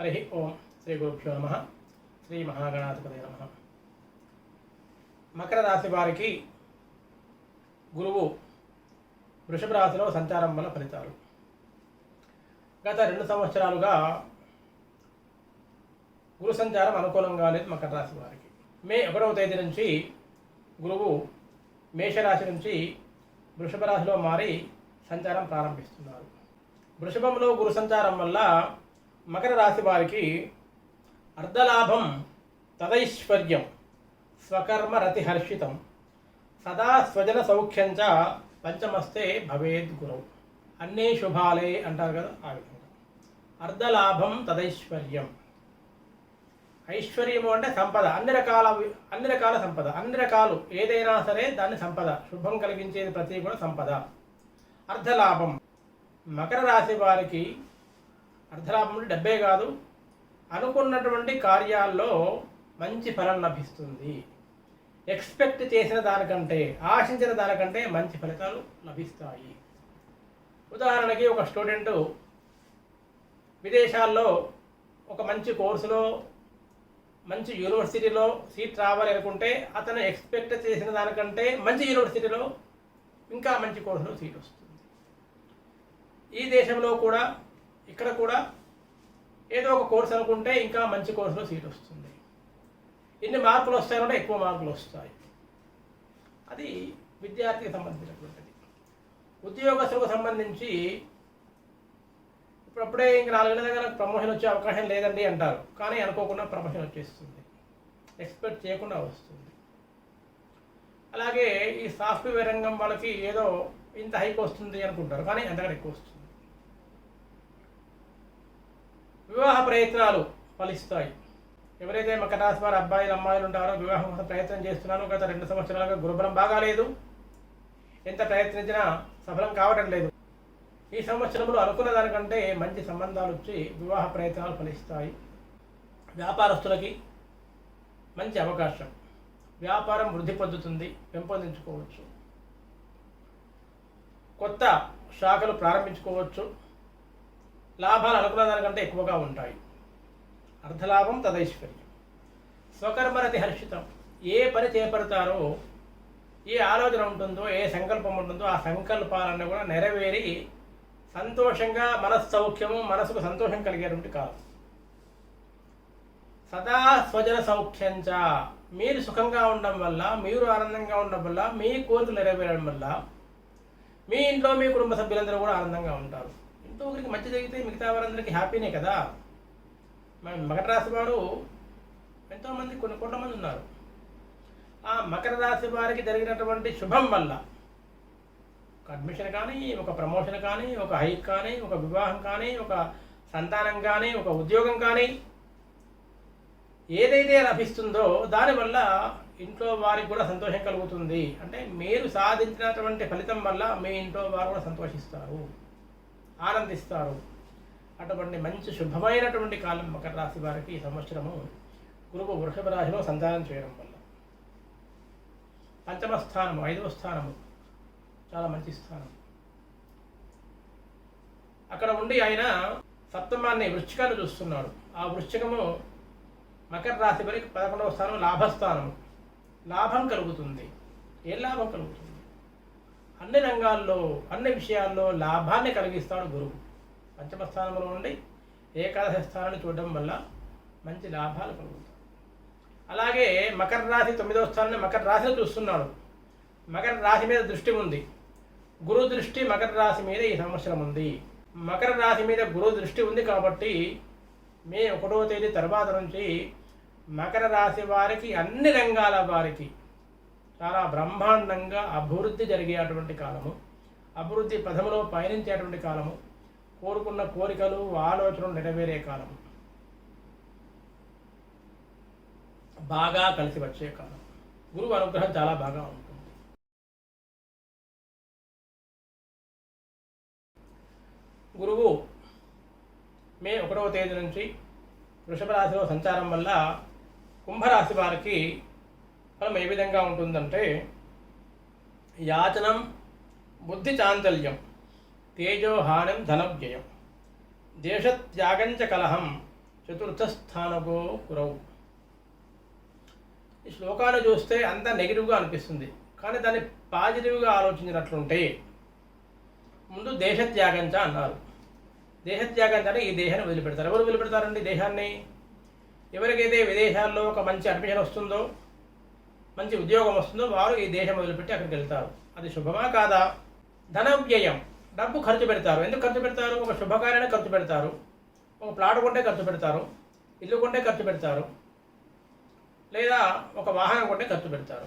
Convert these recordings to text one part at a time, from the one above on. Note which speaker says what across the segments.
Speaker 1: హరి ఓం శ్రీ గురుభ్యో నమ శ్రీ మహాగణాధిపతి నమ మకర రాశి వారికి గురువు వృషభ రాశిలో సంచారం వల్ల ఫలితాలు. గత రెండు సంవత్సరాలుగా గురు సంచారం అనుకూలంగా లేదు మకర రాశి వారికి మే ఒకటవ తేదీ నుంచి గురువు మేషరాశి నుంచి వృషభ రాశిలో మారి సంచారం ప్రారంభిస్తున్నారు. వృషభంలో గురు సంచారం వల్ల మకర రాశి వారికి అర్ధలాభం తదైశ్వర్యం స్వకర్మ రతిహర్షితం సదా స్వజన సౌఖ్యంచ పంచమస్తే భవేద్ గురవు అన్నీ శుభాలే అంటారు కదా ఆ విధంగా. అర్ధలాభం తదైశ్వర్యం. ఐశ్వర్యము అంటే సంపద. అన్ని రకాల అన్ని రకాల సంపద. అన్ని రకాలు ఏదైనా సరే దాన్ని సంపద. శుభం కలిగించేది ప్రతి కూడా సంపద. అర్ధలాభం. మకర రాశి వారికి అర్ధలాభములు డెబ్బే డబ్బే కాదు. అనుకున్నటువంటి కార్యాల్లో మంచి ఫలం లభిస్తుంది. ఎక్స్పెక్ట్ చేసిన దానికంటే ఆశించిన దానికంటే మంచి ఫలితాలు లభిస్తాయి. ఉదాహరణకి ఒక స్టూడెంట్ విదేశాల్లో ఒక మంచి కోర్సులో మంచి యూనివర్సిటీలో సీట్ రావాలి అనుకుంటే అతను ఎక్స్పెక్ట్ చేసిన దానికంటే మంచి యూనివర్సిటీలో ఇంకా మంచి కోర్సులో సీట్ వస్తుంది. ఈ దేశంలో కూడా ఇక్కడ కూడా ఏదో ఒక కోర్స్ అనుకుంటే ఇంకా మంచి కోర్సులో సీట్ వస్తుంది. ఎన్ని మార్కులు వస్తాయంటే ఎక్కువ మార్కులు వస్తాయి. అది విద్యార్థికి సంబంధించినటువంటిది. ఉద్యోగస్తులకు సంబంధించి ఇప్పుడప్పుడే ఇంక నాలుగేళ్ళ దగ్గర ప్రమోషన్ వచ్చే అవకాశం లేదండి అంటారు. కానీ అనుకోకుండా ప్రమోషన్ వచ్చేస్తుంది. ఎక్స్పెక్ట్ చేయకుండా వస్తుంది. అలాగే ఈ సాఫ్ట్వేర్ రంగం వాళ్ళకి ఏదో ఇంత హైక్ వస్తుంది అనుకుంటారు. కానీ అంతకంటే ఎక్కువ వస్తుంది. వివాహ ప్రయత్నాలు ఫలిస్తాయి. ఎవరైతే మకర వారి అబ్బాయిలు అమ్మాయిలు ఉంటారో వివాహం కోసం ప్రయత్నం చేస్తున్నారో గత రెండు సంవత్సరాలుగా గురుబలం బాగాలేదు ఎంత ప్రయత్నించినా సఫలం కావటం లేదు. ఈ సంవత్సరంలో అనుకున్న దానికంటే మంచి సంబంధాలు వచ్చి వివాహ ప్రయత్నాలు ఫలిస్తాయి. వ్యాపారస్తులకి మంచి అవకాశం. వ్యాపారం వృద్ధి పొందుతుంది పెంపొందించుకోవచ్చు. కొత్త శాఖలు ప్రారంభించుకోవచ్చు. లాభాలు అనుకున్న దానికంటే ఎక్కువగా ఉంటాయి. అర్ధలాభం తదైశ్వర్యం. స్వకర్మరతి హర్షితం. ఏ పని చేపడతారో ఏ ఆలోచన ఉంటుందో ఏ సంకల్పం ఉంటుందో ఆ సంకల్పాలన్నీ కూడా నెరవేరి సంతోషంగా మనస్సౌఖ్యము మనసుకు సంతోషం కలిగేటువంటి కాలం. సదా స్వజన సౌఖ్యంచ మీరు సుఖంగా ఉండడం వల్ల మీరు ఆనందంగా ఉండడం వల్ల మీ కోరికలు నెరవేరడం వల్ల మీ ఇంట్లో మీ కుటుంబ సభ్యులందరూ కూడా ఆనందంగా ఉంటారు. ఎంతో ఒకరికి మంచి జరిగితే మిగతా వారందరికీ హ్యాపీనే కదా? మన మకర రాశి వారు ఎంతోమంది కొన్ని కోట్ల మంది ఉన్నారు. ఆ మకర రాశి వారికి జరిగినటువంటి శుభం వల్ల ఒక అడ్మిషన్ కానీ ఒక ప్రమోషన్ కానీ ఒక హైక్ కానీ ఒక వివాహం కానీ ఒక సంతానం కానీ ఒక ఉద్యోగం కానీ ఏదైతే లభిస్తుందో దానివల్ల ఇంట్లో వారికి కూడా సంతోషం కలుగుతుంది. అంటే మీరు సాధించినటువంటి ఫలితం వల్ల మీ ఇంట్లో వారు కూడా సంతోషిస్తారు. ఆనందిస్తారు. అటువంటి మంచి శుభమైనటువంటి కాలం మకర రాశి వారికి ఈ సంవత్సరము గురువు వృషభ రాశిలో సంచారం చేయడం వల్ల. పంచమ స్థానము ఐదవ స్థానము చాలా మంచి స్థానం. అక్కడ ఉండి ఆయన సప్తమాన్ని వృశ్చికాన్ని చూస్తున్నాడు. ఆ వృశ్చికము మకర రాశి వారికి పదకొండవ స్థానం లాభస్థానం లాభం కలుగుతుంది. ఏ లాభం కలుగుతుంది? అన్ని రంగాల్లో అన్ని విషయాల్లో లాభాన్ని కలిగిస్తాడు గురువు. పంచమ స్థానంలో ఉండి ఏకాదశ స్థానాన్ని చూడడం వల్ల మంచి లాభాలు కలుగుతాయి. అలాగే మకర రాశి తొమ్మిదవ స్థానాన్ని మకర రాశిని చూస్తున్నాడు. మకర రాశి మీద దృష్టి ఉంది. గురు దృష్టి మకర రాశి మీద ఈ సంవత్సరం ఉంది. మకర రాశి మీద గురు దృష్టి ఉంది కాబట్టి మే ఒకటో తేదీ తర్వాత నుంచి మకర రాశి వారికి అన్ని రంగాల వారికి చాలా బ్రహ్మాండంగా అభివృద్ధి జరిగేటువంటి కాలము. అభివృద్ధి పథములో పయనించేటువంటి కాలము. కోరుకున్న కోరికలు ఆలోచనలు నెరవేరే కాలము. బాగా కలిసి వచ్చే కాలం. గురువు అనుగ్రహం చాలా బాగా ఉంటుంది. గురువు మే ఒకటవ తేదీ నుంచి వృషభ రాశిలో సంచారం వల్ల కుంభరాశి వారికి ఫలం ఏ విధంగా ఉంటుందంటే యాచనం బుద్ధి చాంచల్యం తేజోహానం ధనవ్యయం దేశత్యాగంచ కలహం చతుర్థ స్థానగో గురవు ఈ శ్లోకాన్ని చూస్తే అంత నెగిటివ్గా అనిపిస్తుంది. కానీ దాన్ని పాజిటివ్గా ఆలోచించినట్లుంటే ముందు దేశత్యాగంచ అన్నారు. దేశత్యాగంచ అంటే ఈ దేహాన్ని వదిలిపెడతారు. ఎవరు వదిలిపెడతారండి దేహాన్ని? ఎవరికైతే విదేశాల్లో ఒక మంచి అడ్మిషన్ వస్తుందో మంచి ఉద్యోగం వస్తుందో వారు ఈ దేశం వదిలిపెట్టి అక్కడికి వెళ్తారు. అది శుభమా కాదా? ధన వ్యయం డబ్బు ఖర్చు పెడతారు. ఎందుకు ఖర్చు పెడతారు? ఒక శుభకార్యాన్ని ఖర్చు పెడతారు. ఒక ప్లాట్ కొంటే ఖర్చు పెడతారు. ఇల్లు కొంటే ఖర్చు పెడతారు. లేదా ఒక వాహనం కొంటే ఖర్చు పెడతారు.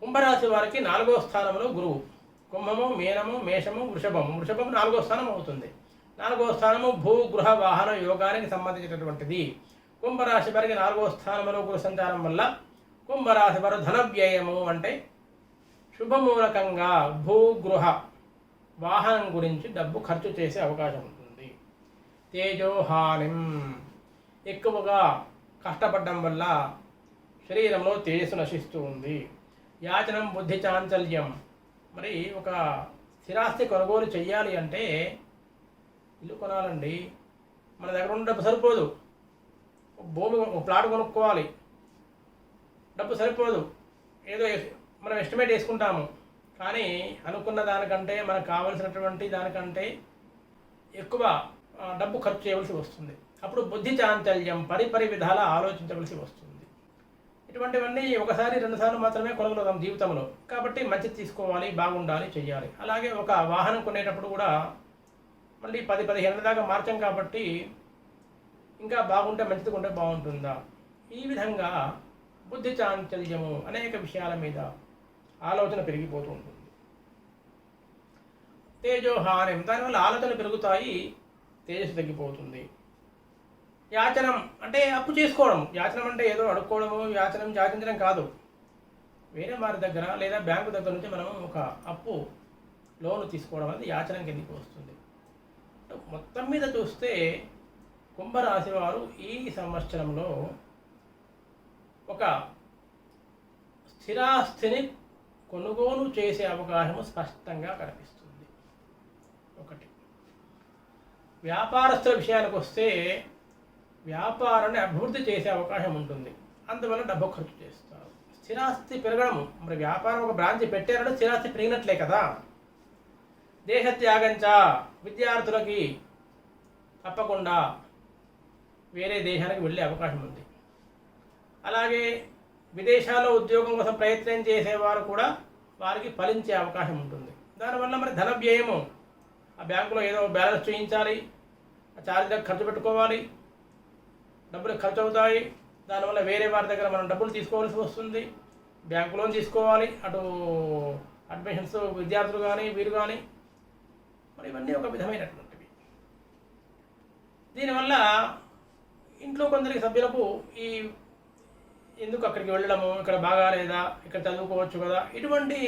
Speaker 1: కుంభరాశి వారికి నాలుగో స్థానంలో గురువు. కుంభము మీనము మేషము వృషభము. వృషభము నాలుగో స్థానం అవుతుంది. నాలుగో స్థానము భూ గృహ వాహన యోగానికి సంబంధించినటువంటిది. కుంభరాశి వారికి నాలుగో స్థానంలో గురు సంచారం వల్ల కుంభరాశి వారు ధన వ్యయము అంటే శుభమూలకంగా భూగృహ వాహనం గురించి డబ్బు ఖర్చు చేసే అవకాశం ఉంటుంది. తేజోహానిం. ఎక్కువగా కష్టపడడం వల్ల శరీరంలో తేజస్సు నశిస్తూ ఉంది. యాచనం బుద్ధి చాంచల్యం. మరి ఒక స్థిరాస్తి కొనుగోలు చేయాలి అంటే ఇల్లు కొనాలండి. మన దగ్గర ఉన్న డబ్బు సరిపోదు. భూమి ప్లాట్ కొనుక్కోవాలి. డబ్బు సరిపోదు. ఏదో మనం ఎస్టిమేట్ వేసుకుంటాము. కానీ అనుకున్న దానికంటే మనకు కావలసినటువంటి దానికంటే ఎక్కువ డబ్బు ఖర్చు చేయవలసి వస్తుంది. అప్పుడు బుద్ధి చాంచల్యం పరిపరి విధాల ఆలోచించవలసి వస్తుంది. ఇటువంటివన్నీ ఒకసారి రెండుసార్లు మాత్రమే కొనగలుగుతాం జీవితంలో. కాబట్టి మంచి తీసుకోవాలి బాగుండాలి చేయాలి అలాగే ఒక వాహనం కొనేటప్పుడు కూడా మళ్ళీ పది పదిహేను దాకా మార్చాం కాబట్టి ఇంకా బాగుంటే మంచిది ఉంటే బాగుంటుందా? ఈ విధంగా బుద్ధి చాంచల్యము అనేక విషయాల మీద ఆలోచన పెరిగిపోతూ ఉంటుంది. తేజోహానం దానివల్ల ఆలోచన పెరుగుతాయి తేజస్సు తగ్గిపోతుంది. యాచనం అంటే అప్పు చేసుకోవడం. యాచనం అంటే ఏదో అడుక్కోవడము యాచనం యాచించడం కాదు. వేరే వారి దగ్గర లేదా బ్యాంకు దగ్గర నుంచి మనం ఒక అప్పు లోను తీసుకోవడం అనేది యాచనం కిందకి వస్తుంది. మొత్తం మీద చూస్తే కుంభరాశి వారు ఈ సంవత్సరంలో ఒక స్థిరాస్తిని కొనుగోలు చేసే అవకాశం స్పష్టంగా కనిపిస్తుంది. ఒకటి. వ్యాపారస్తుల విషయానికి వస్తే వ్యాపారాన్ని అభివృద్ధి చేసే అవకాశం ఉంటుంది. అందువల్ల డబ్బు ఖర్చు చేస్తారు. స్థిరాస్తి పెరగడం మరి వ్యాపారం ఒక బ్రాంచ్ పెట్టారంటే స్థిరాస్తి పెరిగినట్లే కదా. దేశత్యాగంచ విద్యార్థులకి తప్పకుండా వేరే దేశానికి వెళ్ళే అవకాశం ఉంది. అలాగే విదేశాల్లో ఉద్యోగం కోసం ప్రయత్నం చేసేవారు కూడా వారికి ఫలించే అవకాశం ఉంటుంది. దానివల్ల మరి ధన వ్యయము ఆ బ్యాంకులో ఏదో బ్యాలెన్స్ చూపించాలి ఆ ఛార్జీలకు ఖర్చు పెట్టుకోవాలి డబ్బులు ఖర్చు అవుతాయి. దానివల్ల వేరే వారి దగ్గర మనం డబ్బులు తీసుకోవాల్సి వస్తుంది. బ్యాంకు లోన్ తీసుకోవాలి అటు అడ్మిషన్స్ విద్యార్థులు కానీ వీరు కానీ మరి ఇవన్నీ ఒక విధమైనటువంటివి. దీనివల్ల ఇంట్లో కొందరికి సభ్యులకు ఈ ఎందుకు అక్కడికి వెళ్ళడము ఇక్కడ బాగాలేదా ఇక్కడ చదువుకోవచ్చు కదా ఇటువంటి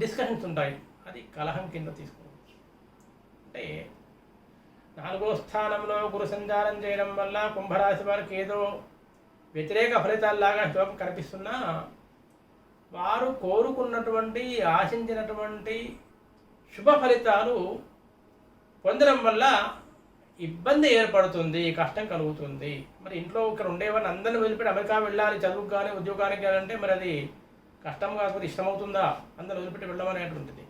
Speaker 1: డిస్కషన్స్ ఉంటాయి. అది కలహం కింద తీసుకోవచ్చు. అంటే నాలుగో స్థానంలో గురు సంచారం చేయడం వల్ల కుంభరాశి వారికి ఏదో వ్యతిరేక ఫలితాల్లాగా శోకం కనిపిస్తున్నా వారు కోరుకున్నటువంటి ఆశించినటువంటి శుభ ఫలితాలు పొందడం వల్ల ఇబ్బంది ఏర్పడుతుంది కష్టం కలుగుతుంది. మరి ఇంట్లో ఇక్కడ ఉండేవారిని అందరిని వదిలిపెట్టి అమెరికా వెళ్ళాలి చదువుకు కానీ ఉద్యోగానికి కానీ అంటే మరి అది కష్టం కాకపోతే ఇష్టమవుతుందా? అందరిని వదిలిపెట్టి వెళ్ళమనేటువంటిది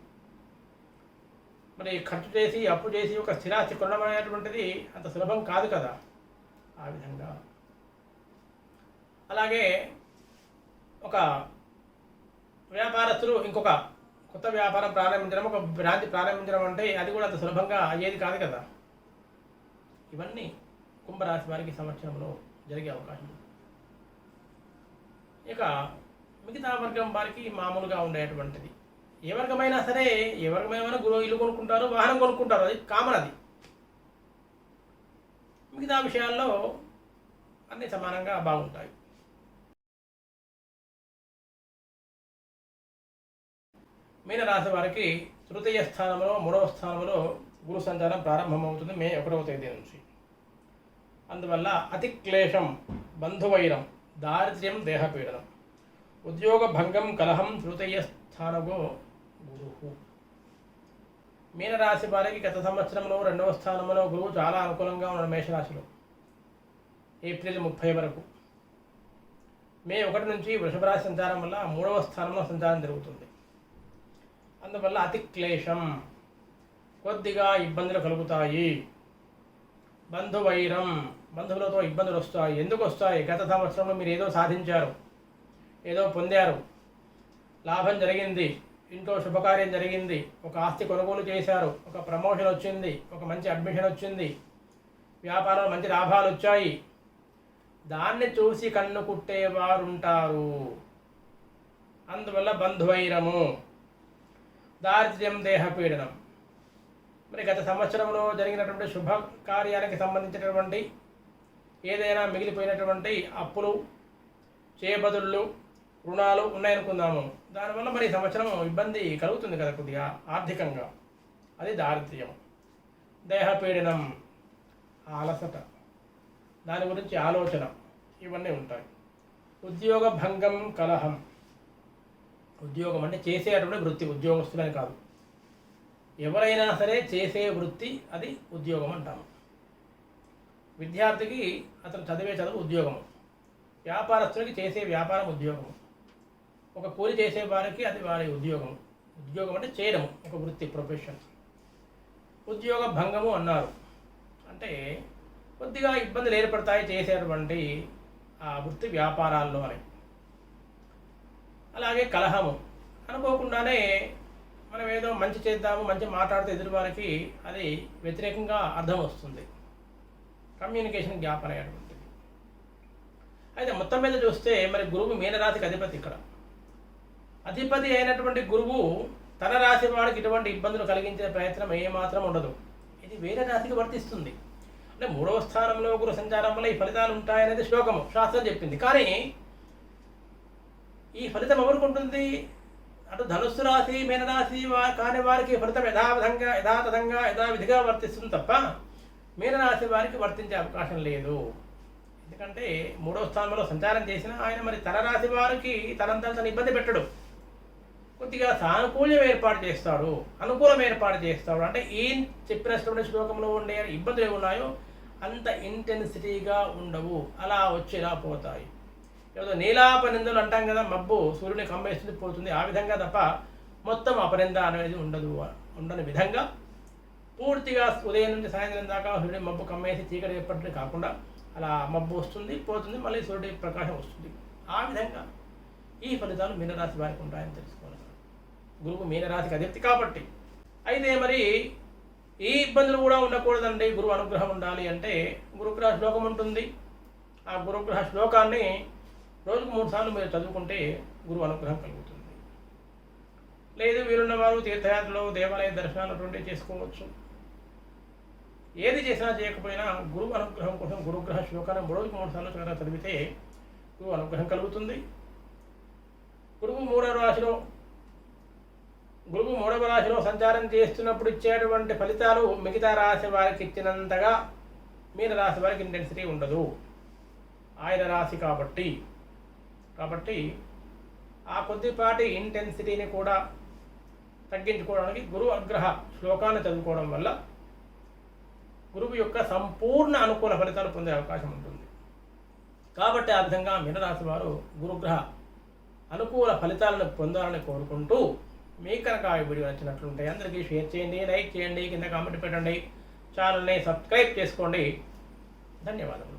Speaker 1: మరి ఖర్చు చేసి అప్పు చేసి ఒక స్థిరాస్తి కొనడం అనేటువంటిది అంత సులభం కాదు కదా ఆ విధంగా. అలాగే ఒక వ్యాపారస్తులు ఇంకొక కొత్త వ్యాపారం ప్రారంభించడం ఒక బ్రాంచ్ ప్రారంభించడం అంటే అది కూడా అంత సులభంగా అయ్యేది కాదు కదా. ఇవన్నీ కుంభరాశి వారికి సంవత్సరంలో జరిగే అవకాశం. ఇక మిగతా వర్గం వారికి మామూలుగా ఉండేటువంటిది. ఏ వర్గమైనా సరే ఏ వర్గమైనా గురువు ఇల్లు కొనుక్కుంటారు వాహనం కొనుక్కుంటారు అది కామన్ అది. మిగతా విషయాల్లో అన్నీ సమానంగా బాగుంటాయి. మీనరాశి వారికి తృతీయ స్థానంలో మూడవ స్థానంలో గురు సంచారం ప్రారంభమవుతుంది మే ఒకటవ తేదీ నుంచి. అందువల్ల అతి క్లేశం బంధువైరం దారిద్ర్యం దేహపీడనం. ఉద్యోగ భంగం కలహం తృతీయ స్థానగో గురు మీనరాశి వారికి గత సంవత్సరంలో రెండవ స్థానంలో గురువు చాలా అనుకూలంగా ఉన్న మేషరాశిలో. ఏప్రిల్ ముప్పై వరకు. మే ఒకటి నుంచి వృషభరాశి సంచారం వల్ల మూడవ స్థానంలో సంచారం జరుగుతుంది. అందువల్ల అతి క్లేశం. కొద్దిగా ఇబ్బందులు కలుగుతాయి. బంధువైరం బంధువులతో ఇబ్బందులు వస్తాయి. ఎందుకు వస్తాయి? గత సంవత్సరంలో మీరు ఏదో సాధించారు ఏదో పొందారు. లాభం జరిగింది ఇంట్లో శుభకార్యం జరిగింది ఒక ఆస్తి కొనుగోలు చేశారు ఒక ప్రమోషన్ వచ్చింది ఒక మంచి అడ్మిషన్ వచ్చింది వ్యాపారంలో మంచి లాభాలు వచ్చాయి. దాన్ని చూసి కన్ను కుట్టేవారు ఉంటారు అందువల్ల బంధువైరము దారిద్ర్యం దేహపీడనం. మరి గత సంవత్సరంలో జరిగినటువంటి శుభ కార్యానికి సంబంధించినటువంటి ఏదైనా మిగిలిపోయినటువంటి అప్పులు చేయబదుళ్ళు రుణాలు ఉన్నాయనుకుందాము. దానివల్ల మరి సంవత్సరం ఇబ్బంది కలుగుతుంది కదా కొద్దిగా ఆర్థికంగా. అది దారిద్ర్యం. దేహపీడనం అలసట దాని గురించి ఆలోచన ఇవన్నీ ఉంటాయి. ఉద్యోగ భంగం కలహం. ఉద్యోగం అంటే చేసేటువంటి వృత్తి ఉద్యోగస్తులని కాదు. ఎవరైనా సరే చేసే వృత్తి అది ఉద్యోగం అంటాము విద్యార్థికి అతను చదివే చదువు ఉద్యోగము వ్యాపారస్తుడికి చేసే వ్యాపారం ఉద్యోగం. ఒక కూలి చేసే వారికి అది వారి ఉద్యోగం. ఉద్యోగం అంటే చేయడం ఒక వృత్తి ప్రొఫెషన్ ఉద్యోగ భంగము అన్నారు. అంటే కొద్దిగా ఇబ్బందులు ఏర్పడతాయి చేసేటువంటి ఆ వృత్తి వ్యాపారాల్లో అని. అలాగే కలహము. అనుకోకుండానే మనం ఏదో మంచి చేద్దాము మంచి మాట్లాడితే ఎదురు వారికి అది వ్యతిరేకంగా అర్థం వస్తుంది. కమ్యూనికేషన్ గ్యాప్ అనేటువంటిది అయితే మొత్తం మీద చూస్తే మరి గురువు మీనరాశికి అధిపతి ఇక్కడ. అధిపతి అయినటువంటి గురువు తన రాశి వాడికి ఇటువంటి ఇబ్బందులు కలిగించే ప్రయత్నం ఏమాత్రం ఉండదు. ఇది వేరే రాశికి వర్తిస్తుంది. అంటే మూడవ స్థానంలో గురు సంచారం వల్ల ఈ ఫలితాలు ఉంటాయనేది శ్లోకము. శాస్త్రం చెప్పింది. కానీ ఈ ఫలితం ఎవరికి ఉంటుంది? అటు ధనుస్సు రాశి మీనరాశి వా కాని వారికి ఫలితం యథావిధంగా యథాతథంగా యథావిధిగా వర్తిస్తుంది తప్ప మీనరాశి వారికి వర్తించే అవకాశం లేదు. ఎందుకంటే మూడో స్థానంలో సంచారం చేసిన ఆయన మరి తన రాశి వారికి తనంతా తన ఇబ్బంది పెట్టడు. కొద్దిగా సానుకూల్యం ఏర్పాటు చేస్తాడు అనుకూలం ఏర్పాటు చేస్తాడు. అంటే ఏం చెప్పినటువంటి శ్లోకంలో ఉండే ఇబ్బందులు ఏమి ఉన్నాయో అంత ఇంటెన్సిటీగా ఉండవు. అలా వచ్చి ఇలా పోతాయి. ఏదో నీలాపనిందలు అంటాం కదా మబ్బు సూర్యుని కమ్మేస్తుంది పోతుంది. ఆ విధంగా తప్ప మొత్తం అపరింద అనేది ఉండదు. ఉండని విధంగా పూర్తిగా ఉదయం నుంచి సాయంత్రం దాకా సూర్యుడి మబ్బు కమ్మేసి చీకటి ఏర్పడటం కాకుండా అలా మబ్బు వస్తుంది పోతుంది మళ్ళీ సూర్యుడి ప్రకాశం వస్తుంది. ఆ విధంగా ఈ ఫలితాలు మీనరాశి వారికి ఉంటాయని తెలుసుకోవాలి. గురువు మీనరాశికి అధిపతి కాబట్టి. అయితే మరి ఈ ఇబ్బందులు కూడా ఉండకూడదండి. గురువు అనుగ్రహం ఉండాలి అంటే గురుగ్రహ శ్లోకం ఉంటుంది. ఆ గురుగ్రహ శ్లోకాన్ని రోజుకు మూడు సార్లు మీరు చదువుకుంటే గురువు అనుగ్రహం కలుగుతుంది. లేదు వీరున్న వారు తీర్థయాత్రలు దేవాలయ దర్శనాలు అటువంటివి చేసుకోవచ్చు. ఏది చేసినా చేయకపోయినా గురువు అనుగ్రహం కోసం గురుగ్రహ శ్లోకాన్ని రోజుకు మూడు సార్లు చక్కగా చదివితే గురువు అనుగ్రహం కలుగుతుంది. గురువు మూడవ రాశిలో గురువు మూడవ రాశిలో సంచారం చేస్తున్నప్పుడు ఇచ్చేటువంటి ఫలితాలు మిగతా రాశి వారికి ఇచ్చినంతగా మీన రాశి వారికి ఇంటెన్సిటీ ఉండదు. ఆయన రాశి కాబట్టి కాబట్టి ఆ కొద్దిపాటి ఇంటెన్సిటీని కూడా తగ్గించుకోవడానికి గురువు అగ్రహ శ్లోకాన్ని చదువుకోవడం వల్ల గురువు యొక్క సంపూర్ణ అనుకూల ఫలితాలు పొందే అవకాశం ఉంటుంది. కాబట్టి ఆ విధంగా మీనరాశి వారు గురుగ్రహ అనుకూల ఫలితాలను పొందాలని కోరుకుంటూ మీ కనుక ఈ వీడియో నచ్చినట్లుంటే అందరికీ షేర్ చేయండి లైక్ చేయండి కింద కామెంట్ పెట్టండి. ఛానల్ని సబ్స్క్రైబ్ చేసుకోండి. ధన్యవాదములు.